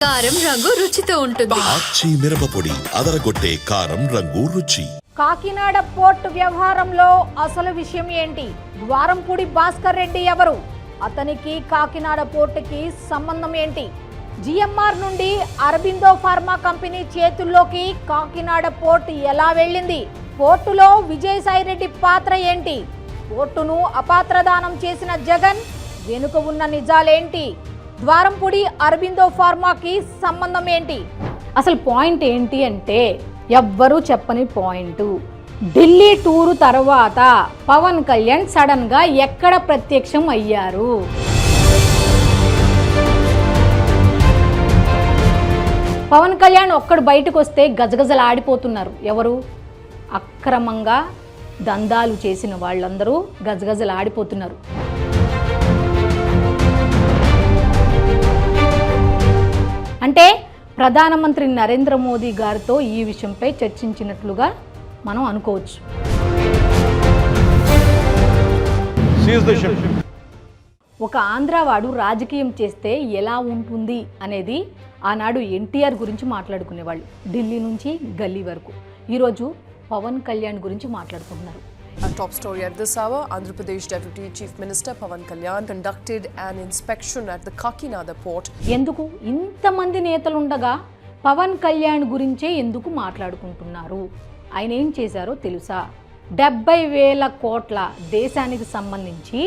కారం రంగు రుచితో ఉంటుంది. ఆచి మిరపపొడి అదరగొట్టే కారం రంగు రుచి. కాకినాడ పోర్టు వ్యవహారంలో అసలు విషయం ఏంటి? ద్వారంపూడి భాస్కర్ రెడ్డి ఎవరు? అతనికి కాకినాడ పోర్టుకి సంబంధం ఏంటి? జిఎంఆర్ నుండి అరబిందో ఫార్మా కంపెనీ చేతుల్లోకి కాకినాడ పోర్టు ఎలా వెళ్ళింది? పోర్టులో విజయసాయి రెడ్డి పాత్ర ఏంటి? పోర్టును అపాత్రదానం చేసిన జగన్ వెనుక ఉన్న నిజాలేంటి? ద్వారంపూడి అరబిందో ఫార్మాకి సంబంధం ఏంటి? అసలు పాయింట్ ఏంటి అంటే ఎవ్వరూ చెప్పని పాయింట్. ఢిల్లీ టూరు తర్వాత పవన్ కళ్యాణ్ సడన్గా ఎక్కడ ప్రత్యక్షం అయ్యారు? పవన్ కళ్యాణ్ ఒక్కడు బయటకు వస్తే గజగజలు ఆడిపోతున్నారు. ఎవరు? అక్రమంగా దందాలు చేసిన వాళ్ళందరూ గజగజలు ఆడిపోతున్నారు. అంటే ప్రధానమంత్రి నరేంద్ర మోదీ గారితో ఈ విషయంపై చర్చించినట్లుగా మనం అనుకోవచ్చు. ఒక ఆంధ్రావాడు రాజకీయం చేస్తే ఎలా ఉంటుంది అనేది ఆనాడు ఎన్టీఆర్ గురించి మాట్లాడుకునేవాళ్ళు. ఢిల్లీ నుంచి గల్లీ వరకు. ఈరోజు పవన్ కళ్యాణ్ గురించి మాట్లాడుకుంటున్నారు. Our top story at this hour Andhra Pradesh Deputy Chief Minister Pavan Kalyan conducted an inspection at the Kakinada port. ఎందుకు ఇంతమంది నేతలుండగా పవన్ కళ్యాణ్ గురించే ఎందుకు మాట్లాడుకుంటున్నారు? ఆయన ఏం చేశారో తెలుసా? డెబ్బై వేల కోట్ల దేశానికి సంబంధించి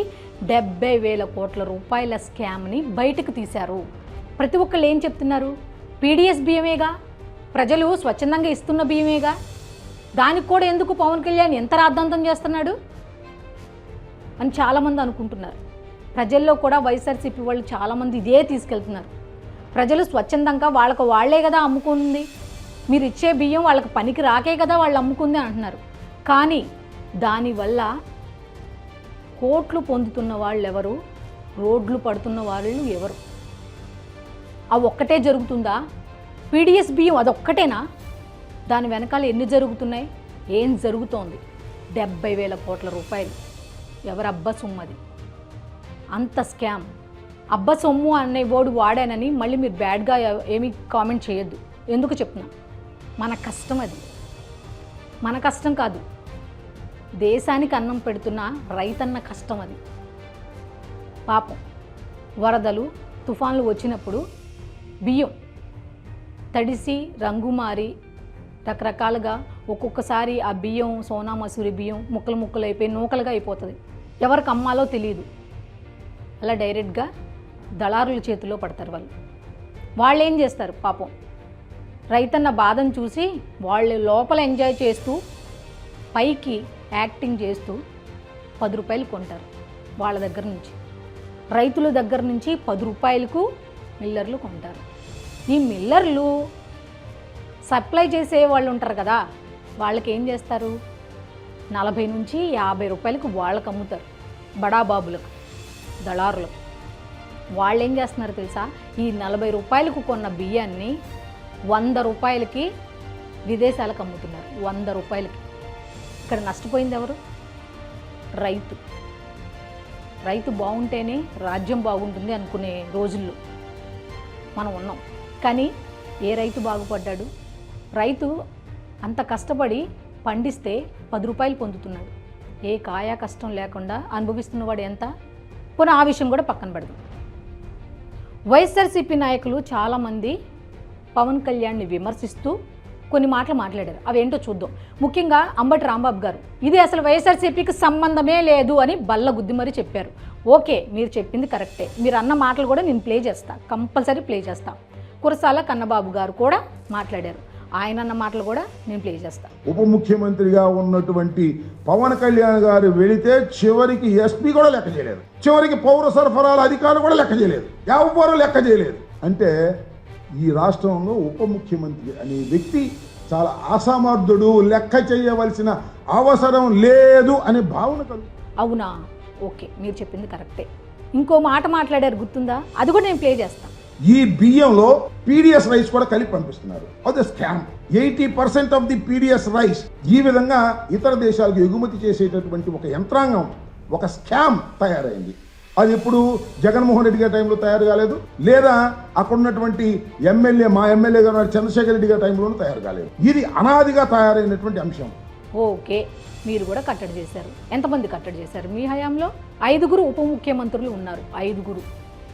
డెబ్బై వేల కోట్ల రూపాయల స్కామ్ని బయటకు తీశారు. ప్రతి ఒక్కళ్ళు ఏం చెప్తున్నారు? పీడిఎస్ బియ్యమేగా? ప్రజలు స్వచ్ఛందంగా ఇస్తున్న బియ్యమేగా? దానికి కూడా ఎందుకు పవన్ కళ్యాణ్ ఎంత రాద్ధాంతం చేస్తున్నాడు అని చాలామంది అనుకుంటున్నారు. ప్రజల్లో కూడా వైఎస్ఆర్సీపీ వాళ్ళు చాలామంది ఇదే తీసుకెళ్తున్నారు. ప్రజలు స్వచ్ఛందంగా వాళ్ళకు వాళ్ళే కదా అమ్ముకుంది. మీరు ఇచ్చే బియ్యం వాళ్ళకి పనికి రాకే కదా వాళ్ళు అమ్ముకుంది అంటున్నారు. కానీ దానివల్ల కోట్లు పొందుతున్న వాళ్ళు ఎవరు రోడ్లు పడుతున్న వాళ్ళు ఎవరు? అవి ఒక్కటే జరుగుతుందా? పీడిఎస్ బియ్యం అదొక్కటేనా? దాని వెనకాల ఎన్ని జరుగుతున్నాయి? ఏం జరుగుతోంది? డెబ్బై వేల కోట్ల రూపాయలు. ఎవరు అబ్బా సొమ్మది అంత స్కామ్. అబ్బ సొమ్ము అనే వర్డ్ వాడానని మళ్ళీ మీరు బ్యాడ్గా ఏమీ కామెంట్ చేయొద్దు. ఎందుకు చెప్తున్నా? మన కష్టం అది. మన కష్టం కాదు. దేశానికి అన్నం పెడుతున్న రైతన్న కష్టం అది. పాపం. వరదలు తుఫాన్లు వచ్చినప్పుడు బియ్యం తడిసి రంగు మారి రకరకాలుగా ఒక్కొక్కసారి ఆ బియ్యం సోనా మసూరి బియ్యం ముక్కలు ముక్కలు అయిపోయి నూకలుగా అయిపోతుంది. ఎవరికి అమ్మాలో తెలియదు అలా డైరెక్ట్గా దళారుల చేతిలో పడతారు వాళ్ళు. వాళ్ళు ఏం చేస్తారు? పాపం. రైతన్న బాధను చూసి వాళ్ళు లోపల ఎంజాయ్ చేస్తూ పైకి యాక్టింగ్ చేస్తూ పది రూపాయలు కొంటారు వాళ్ళ దగ్గర నుంచి. రైతుల దగ్గర నుంచి పది రూపాయలకు మిల్లర్లు కొంటారు. ఈ మిల్లర్లు సప్లై చేసే వాళ్ళు ఉంటారు కదా వాళ్ళకి ఏం చేస్తారు? నలభై నుంచి యాభై రూపాయలకు వాళ్ళకి అమ్ముతారు బడాబాబులకు దళారులకు. వాళ్ళు ఏం చేస్తున్నారు తెలుసా? ఈ నలభై రూపాయలకు కొన్న బియ్యాన్ని వంద రూపాయలకి విదేశాలకు అమ్ముతున్నారు వంద రూపాయలకి. ఇక్కడ నష్టపోయింది ఎవరు? రైతు. రైతు బాగుంటేనే రాజ్యం బాగుంటుంది అనుకునే రోజుల్లో మనం ఉన్నాం. కానీ ఏ రైతు బాగుపడ్డాడు? రైతు అంత కష్టపడి పండిస్తే పది రూపాయలు పొందుతున్నాడు. ఏ కాయా కష్టం లేకుండా అనుభవిస్తున్నవాడు ఎంత? పునః ఆ విషయం కూడా పక్కన పెడదాం. వైఎస్ఆర్సీపీ నాయకులు చాలామంది పవన్ కళ్యాణ్ని విమర్శిస్తూ కొన్ని మాటలు మాట్లాడారు. అవేంటో చూద్దాం. ముఖ్యంగా అంబటి రాంబాబు గారు ఇది అసలు వైఎస్ఆర్సీపీకి సంబంధమే లేదు అని బల్ల గుద్ది మరీ చెప్పారు. ఓకే మీరు చెప్పింది కరెక్టే. మీరు అన్న మాటలు కూడా నేను ప్లే చేస్తా. కంపల్సరీ ప్లే చేస్తాను కురసాల కన్నబాబు గారు కూడా మాట్లాడారు. ఆయన అన్న మాటలు కూడా నేను ప్లే చేస్తా. ఉప ముఖ్యమంత్రిగా ఉన్నటువంటి పవన్ కళ్యాణ్ గారు వెళితే చివరికి ఎస్పీ కూడా లెక్క చేయలేదు. చివరికి పౌర సరఫరాల అధికారులు కూడా లెక్క చేయలేదు. ఎవ్వరూ లెక్క చేయలేదు. అంటే ఈ రాష్ట్రంలో ఉప ముఖ్యమంత్రి అనే వ్యక్తి చాలా అసమర్థుడు లెక్క చేయవలసిన అవసరం లేదు అనే భావన కలుగు అవునా? ఓకే మీరు చెప్పింది కరెక్టే. ఇంకో మాట మాట్లాడారు గుర్తుందా? అది కూడా నేను ప్లే చేస్తాను ఈ బియ్యంలో పీడిఎస్ రైస్ కూడా కలిపి పంపిస్తున్నారు. అది scam. Eighty percent of the P D S rice ఈ విధంగా ఇతర దేశాలకు ఎగుమతి చేసేటటువంటి ఒక యంత్రాంగం ఒక స్కామ్ తయారైంది. అది ఇప్పుడు జగన్మోహన్ రెడ్డి గారి టైంలో తయారు కాలేదు లేదా అక్కడ ఉన్నటువంటి ఎమ్మెల్యే మా ఎమ్మెల్యే గారు చంద్రశేఖర్ రెడ్డి గారి టైంలోనూ తయారు కాలేదు. ఇది అనాదిగా తయారైనటువంటి అంశం. ఓకే మీరు కూడా కట్టడి చేశారు. ఎంతమంది కట్టడి చేశారు? మీ హయాంలో ఐదుగురు ఉప ముఖ్యమంత్రులు ఉన్నారు ఐదుగురు.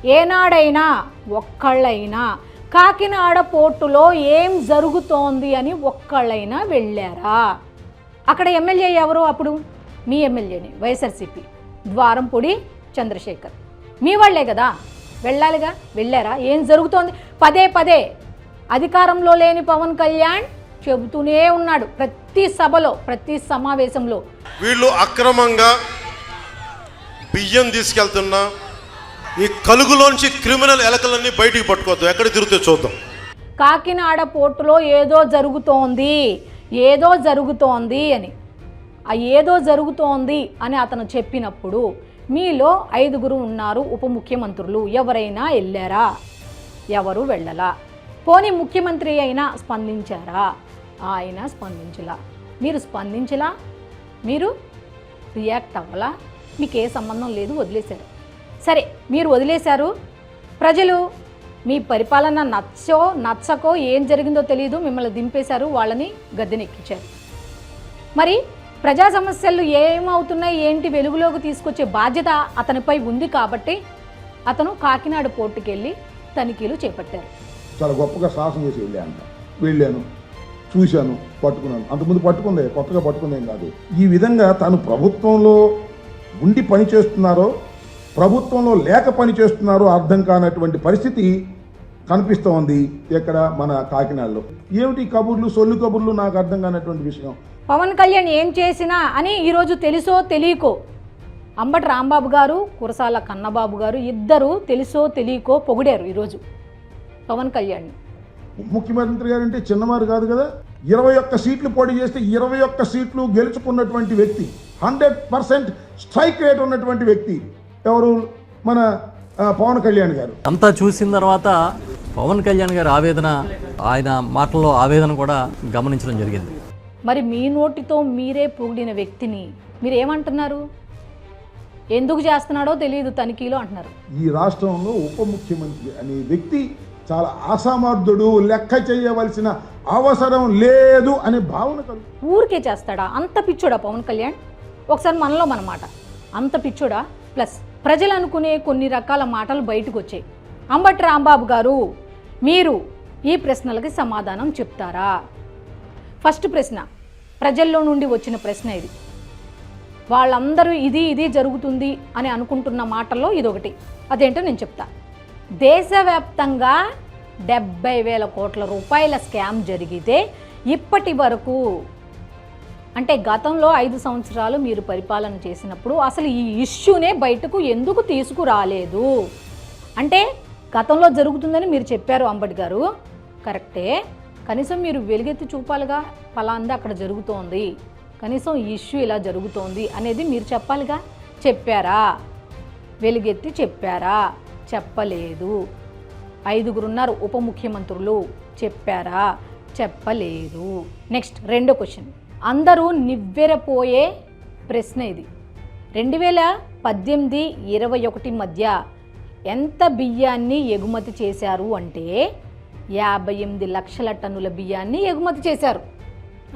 ఏనాడైనా ఒక్కళ్ళైనా కాకినాడ పోర్టులో ఏం జరుగుతోంది అని ఒక్కళ్ళైనా వెళ్ళారా? అక్కడ ఎమ్మెల్యే ఎవరు అప్పుడు? మీ ఎమ్మెల్యేని వైఎస్ఆర్సీపీ. ద్వారంపొడి చంద్రశేఖర్. మీ వాళ్ళే కదా. వెళ్ళాలిగా? వెళ్ళారా? ఏం జరుగుతోంది? పదే పదే అధికారంలో లేని పవన్ కళ్యాణ్ చెబుతూనే ఉన్నాడు ప్రతి సభలో ప్రతి సమావేశంలో. వీళ్ళు అక్రమంగా బియ్యం తీసుకెళ్తున్నా ఈ కలుగులోంచి క్రిమినల్ ఎలకలన్నీ బయటికి పట్టుకోవద్దు ఎక్కడ తిరిగితే చూద్దాం. కాకినాడ పోర్టులో ఏదో జరుగుతోంది ఏదో జరుగుతోంది అని. ఆ ఏదో జరుగుతోంది అని అతను చెప్పినప్పుడు మీలో ఐదుగురు ఉన్నారు ఉప ముఖ్యమంత్రులు. ఎవరైనా వెళ్ళారా? ఎవరు వెళ్ళలా? పోనీ ముఖ్యమంత్రి అయినా స్పందించారా? ఆయన స్పందించలా. మీరు స్పందించలా? మీరు రియాక్ట్ అవ్వలా? మీకు ఏ సంబంధం లేదు వదిలేశారు. సరే మీరు వదిలేశారు. ప్రజలు మీ పరిపాలన నచ్చో నచ్చకో ఏం జరిగిందో తెలియదు మిమ్మల్ని దింపేశారు వాళ్ళని గద్దెనెక్కించారు. మరి ప్రజా సమస్యలు ఏమవుతున్నాయి ఏంటి వెలుగులోకి తీసుకొచ్చే బాధ్యత అతనిపై ఉంది కాబట్టి అతను కాకినాడ పోర్టుకెళ్ళి తనిఖీలు చేపట్టారు. చాలా గొప్పగా సాహసం చేసి వెళ్ళాను వెళ్ళాను చూశాను పట్టుకున్నాను. అంతకుముందు పట్టుకుందే కొత్తగా పట్టుకుందేం కాదు. ఈ విధంగా తను ప్రభుత్వంలో ఉండి పని చేస్తున్నారో ప్రభుత్వంలో లేక పని చేస్తున్నారో అర్థం కానటువంటి పరిస్థితి కనిపిస్తోంది ఇక్కడ మన కాకినాడలో. ఏమిటి కబుర్లు సొల్లు కబుర్లు? నాకు అర్థం కానటువంటి విషయం. పవన్ కళ్యాణ్ ఏం చేసినా అని ఈరోజు తెలుసో తెలియకో? అంబటి రాంబాబు గారు కురసాల కన్నబాబు గారు ఇద్దరు తెలుసో తెలియకో పొగిడారు ఈరోజు పవన్ కళ్యాణ్ ముఖ్యమంత్రి గారు అంటే చిన్నవారు కాదు కదా? ఇరవై ఒక్క సీట్లు పోటీ చేస్తే ఇరవై ఒక్క సీట్లు గెలుచుకున్నటువంటి వ్యక్తి హండ్రెడ్ పర్సెంట్ స్ట్రైక్ రేట్ ఉన్నటువంటి వ్యక్తి. ఎవరు? మన పవన్ కళ్యాణ్ గారు. అంతా చూసిన తర్వాత పవన్ కళ్యాణ్ గారి ఆవేదన ఆయన మాటల్లో ఆవేదన కూడా గమనించడం జరిగింది. మరి మీ నోటితో మీరే పొగిడిన వ్యక్తిని మీరు ఏమంటున్నారు ఎందుకు చేస్తున్నాడో తెలియదు తనిఖీలో అంటున్నారు. ఈ రాష్ట్రంలో ఉప ముఖ్యమంత్రి అనే వ్యక్తి చాలా అసమర్థుడు లెక్క చేయవలసిన అవసరం లేదు అనే భావన కలుగు ఊరికే చేస్తాడా? అంత పిచ్చోడా పవన్ కళ్యాణ్? ఒకసారి మనలో మన మాట. అంత పిచ్చోడా? ప్లస్ ప్రజలు అనుకునే కొన్ని రకాల మాటలు బయటకు వచ్చాయి అంబటి రాంబాబు గారు మీరు ఈ ప్రశ్నలకి సమాధానం చెప్తారా? ఫస్ట్ ప్రశ్న ప్రజల్లో నుండి వచ్చిన ప్రశ్న ఇది. వాళ్ళందరూ ఇది ఇది జరుగుతుంది అని అనుకుంటున్న మాటల్లో ఇదొకటి. అదేంటో నేను చెప్తా. దేశవ్యాప్తంగా డెబ్బై వేల కోట్ల రూపాయల స్కామ్ జరిగితే ఇప్పటి వరకు అంటే గతంలో ఐదు సంవత్సరాలు మీరు పరిపాలన చేసినప్పుడు అసలు ఈ ఇష్యూనే బయటకు ఎందుకు తీసుకురాలేదు? అంటే గతంలో జరుగుతుందని మీరు చెప్పారు అంబటి గారు. కరెక్టే. కనీసం మీరు వెలుగెత్తి చూపాలిగా ఫలాంది అక్కడ జరుగుతోంది. కనీసం ఈ ఇష్యూ ఇలా జరుగుతోంది అనేది మీరు చెప్పాలిగా? చెప్పారా? వెలుగెత్తి చెప్పారా? చెప్పలేదు. ఐదుగురున్నారు ఉప ముఖ్యమంత్రులు. చెప్పారా? చెప్పలేదు. నెక్స్ట్ రెండో క్వశ్చన్. అందరూ నివ్వెరపోయే ప్రశ్న ఇది. రెండు వేల పద్దెనిమిది ఇరవై ఒకటి మధ్య ఎంత బియ్యాన్ని ఎగుమతి చేశారు అంటే యాభై ఎనిమిది లక్షల టన్నుల బియ్యాన్ని ఎగుమతి చేశారు.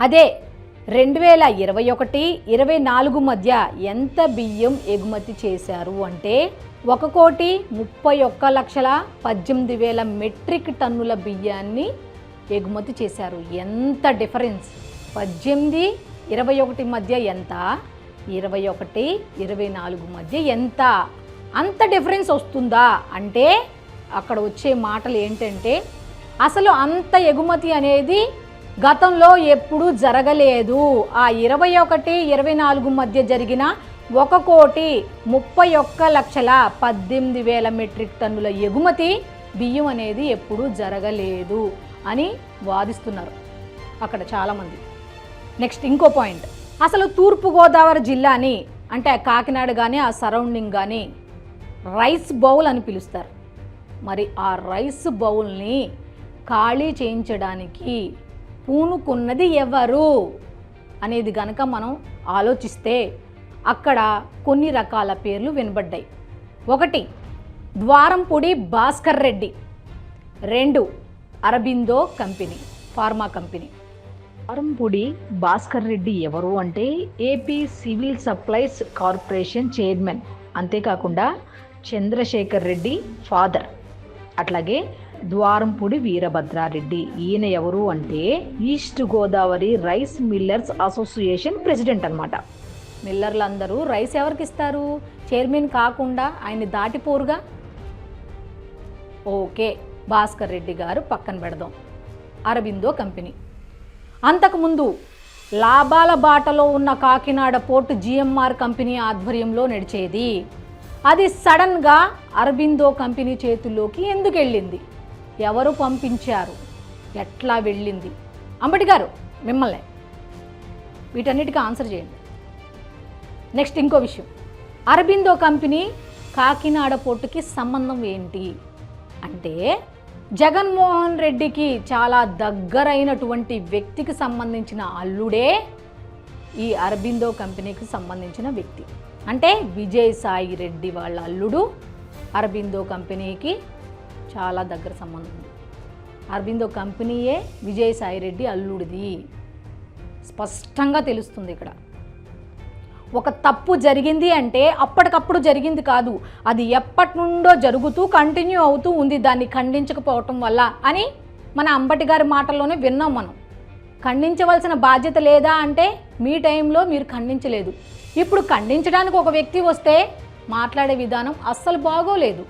అదే రెండు వేల ఇరవై ఒకటి ఇరవై నాలుగు మధ్య ఎంత బియ్యం ఎగుమతి చేశారు అంటే ఒక కోటి ముప్పై ఒక్క లక్షల పద్దెనిమిది వేల మెట్రిక్ టన్నుల బియ్యాన్ని ఎగుమతి చేశారు. ఎంత డిఫరెన్స్? పద్దెనిమిది ఇరవై ఒకటి మధ్య ఎంత? ఇరవై ఒకటి ఇరవై నాలుగు మధ్య ఎంత? అంత డిఫరెన్స్ వస్తుందా? అంటే అక్కడ వచ్చే మాటలు ఏంటంటే అసలు అంత ఎగుమతి అనేది గతంలో ఎప్పుడూ జరగలేదు. ఆ ఇరవై ఒకటి ఇరవై నాలుగు మధ్య జరిగిన ఒక కోటి ముప్పై ఒక్క లక్షల పద్దెనిమిది వేల మెట్రిక్ టన్నుల ఎగుమతి బియ్యం అనేది ఎప్పుడూ జరగలేదు అని వాదిస్తున్నారు అక్కడ చాలామంది. నెక్స్ట్ ఇంకో పాయింట్. అసలు తూర్పుగోదావరి జిల్లాని అంటే ఆ కాకినాడ కానీ ఆ సరౌండింగ్ కానీ రైస్ బౌల్ అని పిలుస్తారు. మరి ఆ రైస్ బౌల్ని ఖాళీ చేయించడానికి పూనుకున్నది ఎవరు అనేది గనక మనం ఆలోచిస్తే అక్కడ కొన్ని రకాల పేర్లు వినబడ్డాయి. ఒకటి ద్వారంపూడి భాస్కర్ రెడ్డి. రెండు Aurobindo company pharma company. Dwarampudi Bhaskar Reddy ఎవరు అంటే A P civil supplies corporation chairman అంతేకాకుండా చంద్రశేఖర్ రెడ్డి ఫాదర్ అట్లాగే ద్వారంపూడి వీరభద్రారెడ్డి. ఈయన ఎవరు అంటే east Godavari rice millers association president అనమాట మిల్లర్లు అందరూ రైస్ ఎవరికి ఇస్తారు? చైర్మన్ కాకుండా ఆయన దాటిపోరుగా? ఓకే భాస్కర్ రెడ్డి గారు పక్కన పెడదాం. అరబిందో కంపెనీ. అంతకుముందు లాభాల బాటలో ఉన్న కాకినాడ పోర్టు జిఎంఆర్ కంపెనీ ఆధ్వర్యంలో నడిచేది. అది సడన్గా అరబిందో కంపెనీ చేతుల్లోకి ఎందుకు వెళ్ళింది ఎవరు పంపించారు? ఎట్లా వెళ్ళింది? అంబటి గారు మిమ్మల్ని. వీటన్నిటికీ ఆన్సర్ చేయండి. నెక్స్ట్ ఇంకో విషయం. అరబిందో కంపెనీ కాకినాడ పోర్టుకి సంబంధం ఏంటి? అంటే జగన్మోహన్ రెడ్డికి చాలా దగ్గరైనటువంటి వ్యక్తికి సంబంధించిన అల్లుడే ఈ అరబిందో కంపెనీకి సంబంధించిన వ్యక్తి. అంటే విజయసాయి రెడ్డి వాళ్ళ అల్లుడు అరబిందో కంపెనీకి చాలా దగ్గర సంబంధం ఉంది. అరబిందో కంపెనీయే విజయసాయి రెడ్డి అల్లుడిది. స్పష్టంగా తెలుస్తుంది ఇక్కడ. ఒక తప్పు జరిగింది అంటే అప్పటికప్పుడు జరిగింది కాదు. అది ఎప్పటి నుండో జరుగుతూ కంటిన్యూ అవుతూ ఉంది. దాన్ని ఖండించకపోవటం వల్ల అని మన అంబటి గారి మాటల్లోనే విన్నాం మనం. ఖండించవలసిన బాధ్యత లేదా అంటే మీ టైంలో మీరు ఖండించలేదు. ఇప్పుడు ఖండించడానికి ఒక వ్యక్తి వస్తే మాట్లాడే విధానం అస్సలు బాగోలేదు.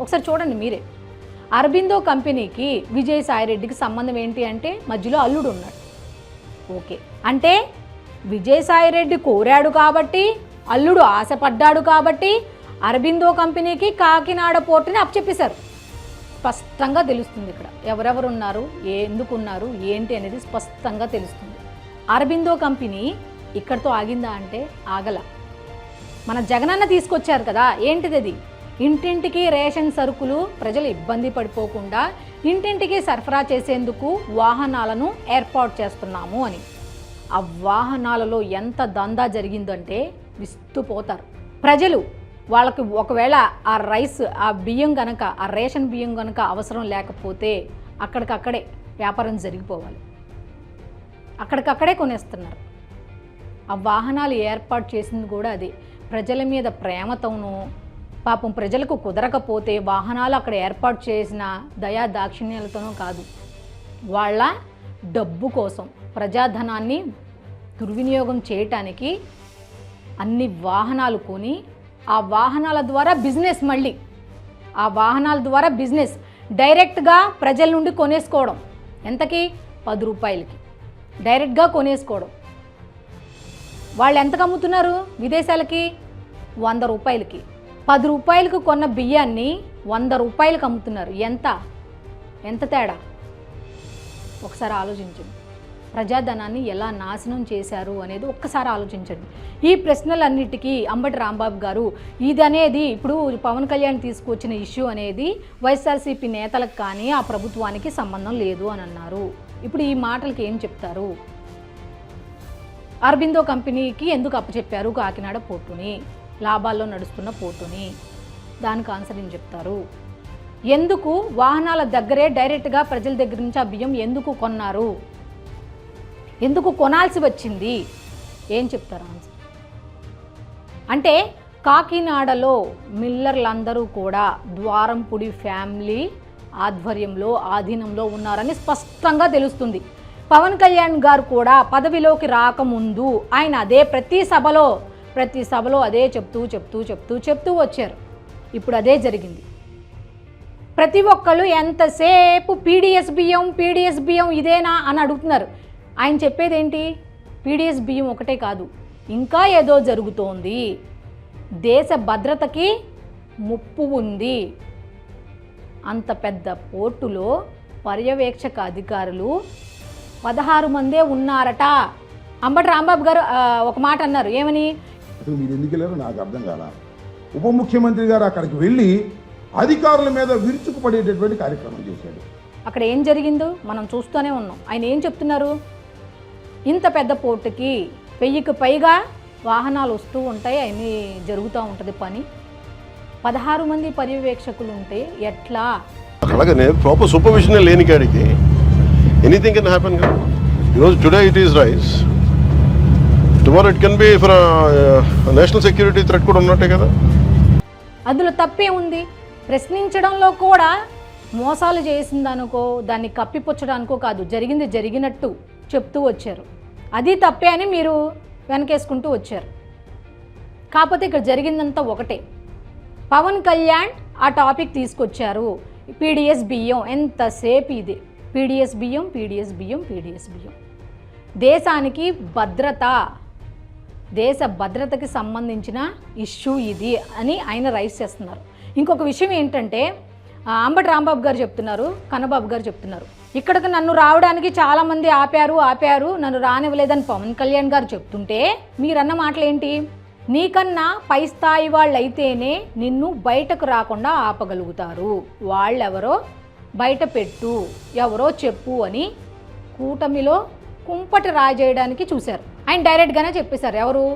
ఒకసారి చూడండి మీరే. అరబిందో కంపెనీకి విజయసాయి సాయిరెడ్డికి సంబంధం ఏంటి అంటే మధ్యలో అల్లుడు ఉన్నాడు ఓకే. అంటే విజయసాయిరెడ్డి కోరాడు కాబట్టి అల్లుడు ఆశపడ్డాడు కాబట్టి అరబిందో కంపెనీకి కాకినాడ పోర్టుని అప్పచెప్పేశారు. స్పష్టంగా తెలుస్తుంది ఇక్కడ. ఎవరెవరు ఉన్నారు ఎందుకున్నారు ఎందుకు ఉన్నారు ఏంటి అనేది స్పష్టంగా తెలుస్తుంది. అరబిందో కంపెనీ ఇక్కడితో ఆగిందా అంటే ఆగల. మన జగనన్న తీసుకొచ్చారు కదా ఏంటిది అది? ఇంటింటికి రేషన్ సరుకులు ప్రజలు ఇబ్బంది పడిపోకుండా ఇంటింటికి సరఫరా చేసేందుకు వాహనాలను ఏర్పాటు చేస్తున్నాము అని. ఆ వాహనాలలో ఎంత దందా జరిగిందంటే విస్తుపోతారు. ప్రజలు వాళ్ళకి ఒకవేళ ఆ రైస్ ఆ బియ్యం గనక ఆ రేషన్ బియ్యం గనక అవసరం లేకపోతే అక్కడికక్కడే వ్యాపారం జరిగిపోవాలి. అక్కడికక్కడే కొనేస్తున్నారు. ఆ వాహనాలు ఏర్పాటు చేసింది కూడా అదే. ప్రజల మీద ప్రేమతోనూ పాపం ప్రజలకు కుదరకపోతే వాహనాలు అక్కడ ఏర్పాటు చేసిన దయా దాక్షిణ్యాలతోనూ కాదు. వాళ్ళ డబ్బు కోసం ప్రజాధనాన్ని దుర్వినియోగం చేయటానికి అన్ని వాహనాలు కొని ఆ వాహనాల ద్వారా బిజినెస్ మళ్ళీ ఆ వాహనాల ద్వారా బిజినెస్ డైరెక్ట్గా ప్రజల నుండి కొనేసుకోవడం. ఎంతకి? పది రూపాయలకి. డైరెక్ట్గా కొనేసుకోవడం. వాళ్ళు ఎంతకు అమ్ముతున్నారు విదేశాలకి? వంద రూపాయలకి. పది రూపాయలకు కొన్న బియ్యాన్ని వంద రూపాయలకు అమ్ముతున్నారు. ఎంత? ఎంత తేడా? ఒకసారి ఆలోచించండి. ప్రజాధనాన్ని ఎలా నాశనం చేశారు అనేది ఒక్కసారి ఆలోచించండి. ఈ ప్రశ్నలన్నిటికీ అంబటి రాంబాబు గారు ఇది అనేది ఇప్పుడు పవన్ కళ్యాణ్ తీసుకొచ్చిన ఇష్యూ అనేది వైఎస్ఆర్సీపీ నేతలకు కానీ ఆ ప్రభుత్వానికి సంబంధం లేదు అని అన్నారు. ఇప్పుడు ఈ మాటలకి ఏం చెప్తారు? అరబిందో కంపెనీకి ఎందుకు అప్పచెప్పారు కాకినాడ పోర్టుని? లాభాల్లో నడుస్తున్న పోర్టుని? దానికి ఆన్సర్ ఏం చెప్తారు? ఎందుకు వాహనాల దగ్గరే డైరెక్ట్గా ప్రజల దగ్గర నుంచి ఆ బియ్యం ఎందుకు కొన్నారు? ఎందుకు కొనాల్సి వచ్చింది? ఏం చెప్తారు ఆన్సర్? అంటే కాకినాడలో మిల్లర్లందరూ కూడా ద్వారంపుడి ఫ్యామిలీ ఆధ్వర్యంలో ఆధీనంలో ఉన్నారని స్పష్టంగా తెలుస్తుంది. పవన్ కళ్యాణ్ గారు కూడా పదవిలోకి రాకముందు ఆయన అదే ప్రతి సభలో ప్రతి సభలో అదే చెప్తూ చెప్తూ చెప్తూ చెప్తూ వచ్చారు. ఇప్పుడు అదే జరిగింది. ప్రతి ఒక్కళ్ళు ఎంతసేపు పీడిఎస్ బియ్యం పీడిఎస్ బియ్యం ఇదేనా అని అడుగుతున్నారు. ఆయన చెప్పేది ఏంటి పీడిఎస్ బియ్యం ఒకటే కాదు ఇంకా ఏదో జరుగుతోంది. దేశ భద్రతకి ముప్పు ఉంది. అంత పెద్ద పోర్టులో పర్యవేక్షక అధికారులు పదహారు మందే ఉన్నారట. అంబటి రాంబాబు గారు ఒక మాట అన్నారు. ఏమని? అసలు మీరు ఎందుకు వెళ్ళారో నాకు అర్థం కాల. ఉప ముఖ్యమంత్రి గారు అక్కడికి వెళ్ళి అధికారుల మీద విరుచుకుపడేటటువంటి కార్యక్రమం చేశాడు. అక్కడ ఏం జరిగిందో మనం చూస్తూనే ఉన్నాం. ఆయన ఏం చెప్తున్నారు? ఇంత పెద్ద పోర్టుకి వెయ్యికి పైగా వాహనాలు వస్తూ ఉంటాయి అన్నీ జరుగుతూ ఉంటుంది పని. పదహారు మంది పర్యవేక్షకులు ఉంటే ఎట్లా? అలాగనే ప్రాపర్ సూపర్విజన్ లేని కాడికి ఎనీథింగ్ కెన్ హ్యాపెన్ కదా. ఈరోజు today it is rice tomorrow it can be for national security threat కూడా ఉన్నట్టే కదా. అందులో తప్పే ఉంది. ప్రశ్నించడంలో కూడా మోసాలు చేసిందనుకో దాన్ని కప్పిపుచ్చడానికో కాదు జరిగింది జరిగినట్టు. చెప్తూ వచ్చారు. అది తప్పే అని మీరు వెనకేసుకుంటూ వచ్చారు. కాకపోతే ఇక్కడ జరిగిందంతా ఒకటే. పవన్ కళ్యాణ్ ఆ టాపిక్ తీసుకొచ్చారు. పీడిఎస్ బియ్యం ఎంతసేపు ఇది? పీడిఎస్ బియ్యం పీడిఎస్ బియ్యం పీడిఎస్ బియ్యం. దేశానికి భద్రత దేశ భద్రతకి సంబంధించిన ఇష్యూ ఇది అని ఆయన రైస్ చేస్తున్నారు. ఇంకొక విషయం ఏంటంటే అంబటి రాంబాబు గారు చెప్తున్నారు కన్నబాబు గారు చెప్తున్నారు. ఇక్కడికి నన్ను రావడానికి చాలామంది ఆపారు ఆపారు. నన్ను రానివ్వలేదని పవన్ కళ్యాణ్ గారు చెప్తుంటే మీరన్న మాటలేంటి? నీకన్నా పై స్థాయి వాళ్ళైతేనే నిన్ను బయటకు రాకుండా ఆపగలుగుతారు. వాళ్ళెవరో బయట పెట్టు ఎవరో చెప్పు అని కూటమిలో కుంపటి రాజేయడానికి చూశారు. ఆయన డైరెక్ట్గానే చెప్పేశారు ఎవరు?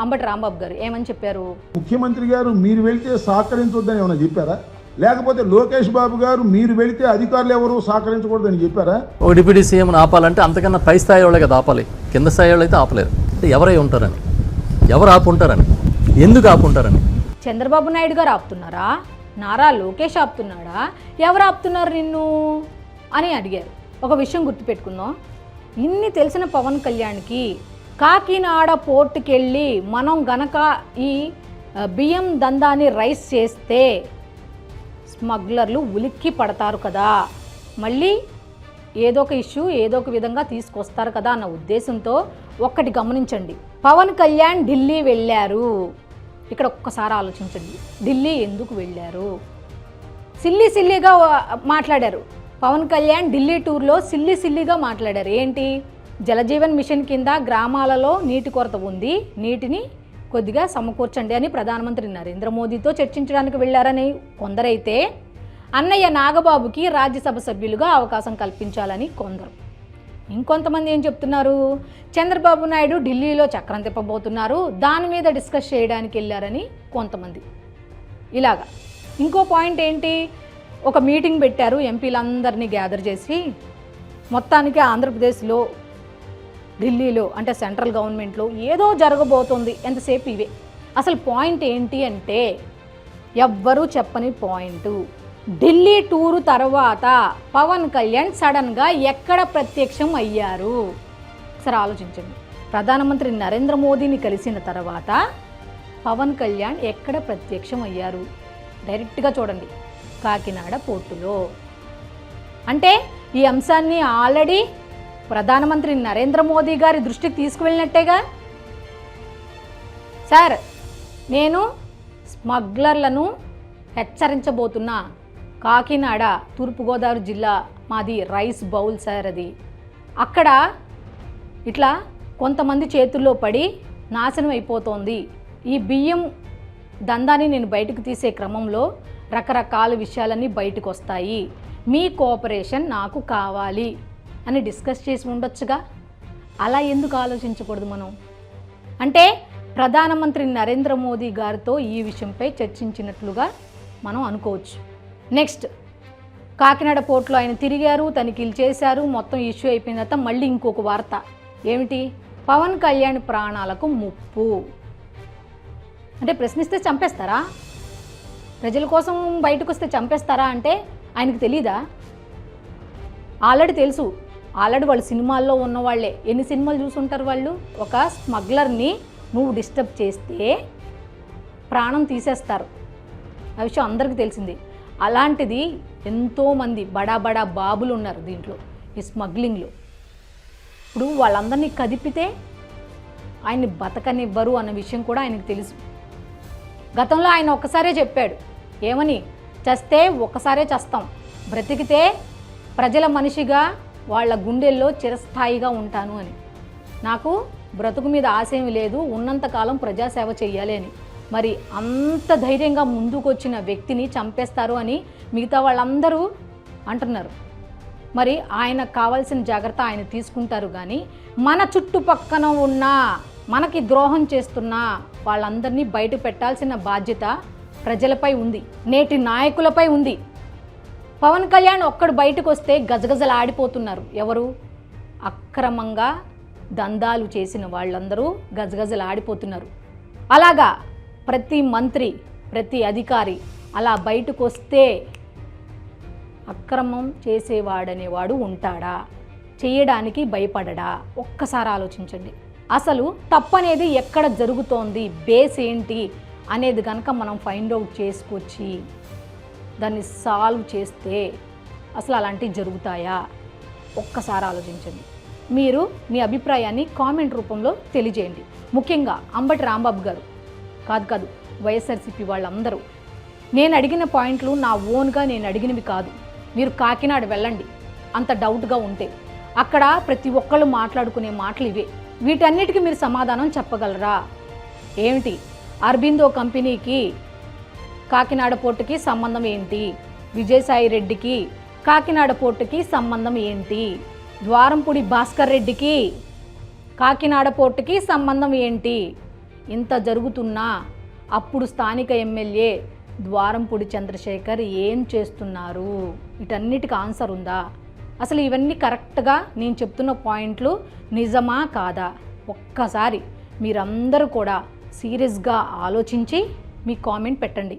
అంబటి రాంబాబు గారు. ఏమని చెప్పారు? ముఖ్యమంత్రి గారు మీరు వెళ్తే సహకరించొద్దని ఏమైనా చెప్పారా? లేకపోతే లోకేష్ బాబు గారు మీరు వెళితే అధికారులు ఎవరు సహకరించకూడదని చెప్పారా? ఒక డిప్యూటీ సీఎంని ఆపాలంటే అంతకన్నా పై స్థాయి వాళ్ళే కదా ఆపాలి. కింద స్థాయి వాళ్ళు అయితే ఆపలేరు. అంటే ఎవరై ఉంటారని? ఎవరు ఆపుంటారని? ఎందుకు ఆపుంటారని? చంద్రబాబు నాయుడు గారు ఆపుతున్నారా? నారా లోకేష్ ఆపుతున్నాడా? ఎవరు ఆపుతున్నారు నిన్ను? అని అడిగారు. ఒక విషయం గుర్తుపెట్టుకుందాం. ఇన్ని తెలిసిన పవన్ కళ్యాణ్కి కాకినాడ పోర్టుకి వెళ్ళి మనం గనక ఈ బియ్యం దందాన్ని రైస్ చేస్తే స్మగ్లర్లు ఉలిక్కి పడతారు కదా. మళ్ళీ ఏదో ఒక ఇష్యూ ఏదో ఒక విధంగా తీసుకొస్తారు కదా అన్న ఉద్దేశంతో ఒక్కటి గమనించండి. పవన్ కళ్యాణ్ ఢిల్లీ వెళ్ళారు. ఇక్కడ ఒక్కసారి ఆలోచించండి. ఢిల్లీ ఎందుకు వెళ్ళారు? సిల్లీ సిల్లీగా మాట్లాడారు. పవన్ కళ్యాణ్ ఢిల్లీ టూర్లో సిల్లీ సిల్లీగా మాట్లాడారు. ఏంటి? జలజీవన్ మిషన్ కింద గ్రామాలలో నీటి కొరత ఉంది. నీటిని కొద్దిగా సమకూర్చండి అని ప్రధానమంత్రి నరేంద్ర మోదీతో చర్చించడానికి వెళ్ళారని కొందరైతే అన్నయ్య నాగబాబుకి రాజ్యసభ సభ్యులుగా అవకాశం కల్పించాలని కొందరు. ఇంకొంతమంది ఏం చెప్తున్నారు? చంద్రబాబు నాయుడు ఢిల్లీలో చక్రం తిప్పబోతున్నారు. దాని మీద డిస్కస్ చేయడానికి వెళ్ళారని కొంతమంది. ఇలాగా. ఇంకో పాయింట్ ఏంటి? ఒక మీటింగ్ పెట్టారు ఎంపీలందరినీ గ్యాదర్ చేసి. మొత్తానికి ఆంధ్రప్రదేశ్లో ఢిల్లీలో అంటే సెంట్రల్ గవర్నమెంట్లో ఏదో జరగబోతోంది ఎంతసేపు ఇవే. అసలు పాయింట్ ఏంటి అంటే ఎవ్వరూ చెప్పని పాయింట్. ఢిల్లీ టూరు తర్వాత పవన్ కళ్యాణ్ సడన్గా ఎక్కడ ప్రత్యక్షం అయ్యారు? ఒకసారి ఆలోచించండి. ప్రధానమంత్రి నరేంద్ర మోదీని కలిసిన తర్వాత పవన్ కళ్యాణ్ ఎక్కడ ప్రత్యక్షం అయ్యారు? డైరెక్ట్గా చూడండి. కాకినాడ పోర్టులో. అంటే ఈ అంశాన్ని ఆల్రెడీ ప్రధానమంత్రి నరేంద్ర మోదీ గారి దృష్టికి తీసుకువెళ్ళినట్టేగా? సార్ నేను స్మగ్లర్లను హెచ్చరించబోతున్నా. కాకినాడ తూర్పుగోదావరి జిల్లా మాది రైస్ బౌల్ సార్ అది. అక్కడ ఇట్లా కొంతమంది చేతుల్లో పడి నాశనం అయిపోతోంది. ఈ బియ్యం దందాన్ని నేను బయటకు తీసే క్రమంలో రకరకాల విషయాలన్నీ బయటకు వస్తాయి మీ కోఆపరేషన్ నాకు కావాలి. అని డిస్కస్ చేసి ఉండొచ్చుగా? అలా ఎందుకు ఆలోచించకూడదు మనం? అంటే ప్రధానమంత్రి నరేంద్ర మోదీ గారితో ఈ విషయంపై చర్చించినట్లుగా మనం అనుకోవచ్చు. నెక్స్ట్ కాకినాడ పోర్టులో ఆయన తిరిగారు తనిఖీలు చేశారు మొత్తం ఇష్యూ అయిపోయిన తర్వాత మళ్ళీ ఇంకొక వార్త. ఏమిటి? పవన్ కళ్యాణ్ ప్రాణాలకు ముప్పు. అంటే ప్రశ్నిస్తే చంపేస్తారా? ప్రజల కోసం బయటకు వస్తే చంపేస్తారా అంటే ఆయనకు తెలీదా? ఆల్రెడీ తెలుసు. ఆల్రెడీ వాళ్ళు సినిమాల్లో ఉన్నవాళ్ళే ఎన్ని సినిమాలు చూసుంటారు వాళ్ళు? ఒక స్మగ్లర్ని నువ్వు డిస్టర్బ్ చేస్తే ప్రాణం తీసేస్తారు. ఆ విషయం అందరికీ తెలిసింది. అలాంటిది ఎంతోమంది బడా బడా బాబులు ఉన్నారు దీంట్లో ఈ స్మగ్లింగ్లో. ఇప్పుడు వాళ్ళందరినీ కదిపితే ఆయన్ని బతకనివ్వరు అన్న విషయం కూడా ఆయనకు తెలుసు. గతంలో ఆయన ఒక్కసారే చెప్పాడు ఏమని? చస్తే ఒక్కసారే చస్తాం. బ్రతికితే ప్రజల మనిషిగా వాళ్ళ గుండెల్లో చిరస్థాయిగా ఉంటాను అని. నాకు బ్రతుకు మీద ఆశయం లేదు ఉన్నంతకాలం ప్రజాసేవ చెయ్యాలి అని. మరి అంత ధైర్యంగా ముందుకొచ్చిన వ్యక్తిని చంపేస్తారు అని మిగతా వాళ్ళందరూ అంటున్నారు. మరి ఆయనకు కావాల్సిన జాగ్రత్త ఆయన తీసుకుంటారు కానీ మన చుట్టుపక్కన ఉన్న మనకి ద్రోహం చేస్తున్న వాళ్ళందరినీ బయట పెట్టాల్సిన బాధ్యత ప్రజలపై ఉంది. నేటి నాయకులపై ఉంది. పవన్ కళ్యాణ్ ఒక్కడు బయటకు వస్తే గజగజలు ఆడిపోతున్నారు ఎవరు? అక్రమంగా దందాలు చేసిన వాళ్ళందరూ గజగజలు ఆడిపోతున్నారు అలాగా ప్రతి మంత్రి ప్రతి అధికారి అలా బయటకు వస్తే అక్రమం చేసేవాడనేవాడు ఉంటాడా? చేయడానికి భయపడడా? ఒక్కసారి ఆలోచించండి. అసలు తప్పనేది ఎక్కడ జరుగుతోంది? బేస్ ఏంటి? అనేది కనుక మనం ఫైండ్ అవుట్ చేసుకొచ్చి దాన్ని సాల్వ్ చేస్తే అసలు అలాంటివి జరుగుతాయా? ఒక్కసారి ఆలోచించండి. మీరు మీ అభిప్రాయాన్ని కామెంట్ రూపంలో తెలియజేయండి. ముఖ్యంగా అంబటి రాంబాబు గారు. కాదు కాదు వైఎస్ఆర్సీపీ వాళ్ళందరూ. నేను అడిగిన పాయింట్లు నా ఓన్గా నేను అడిగినవి కాదు. మీరు కాకినాడ వెళ్ళండి. అంత డౌట్గా ఉంటే. అక్కడ ప్రతి ఒక్కళ్ళు మాట్లాడుకునే మాటలు ఇవే. వీటన్నిటికీ మీరు సమాధానం చెప్పగలరా? ఏమిటి? అరబిందో కంపెనీకి కాకినాడ పోర్టుకి సంబంధం ఏంటి? విజయసాయి రెడ్డికి కాకినాడ పోర్టుకి సంబంధం ఏంటి? ద్వారంపూడి భాస్కర్ రెడ్డికి కాకినాడ పోర్టుకి సంబంధం ఏంటి? ఇంత జరుగుతున్నా అప్పుడు స్థానిక ఎమ్మెల్యే ద్వారంపూడి చంద్రశేఖర్ ఏం చేస్తున్నారు? వీటన్నిటికి ఆన్సర్ ఉందా? అసలు ఇవన్నీ కరెక్ట్గా నేను చెప్తున్న పాయింట్లు నిజమా కాదా? ఒక్కసారి మీరందరూ కూడా సీరియస్గా ఆలోచించి మీ కామెంట్ పెట్టండి.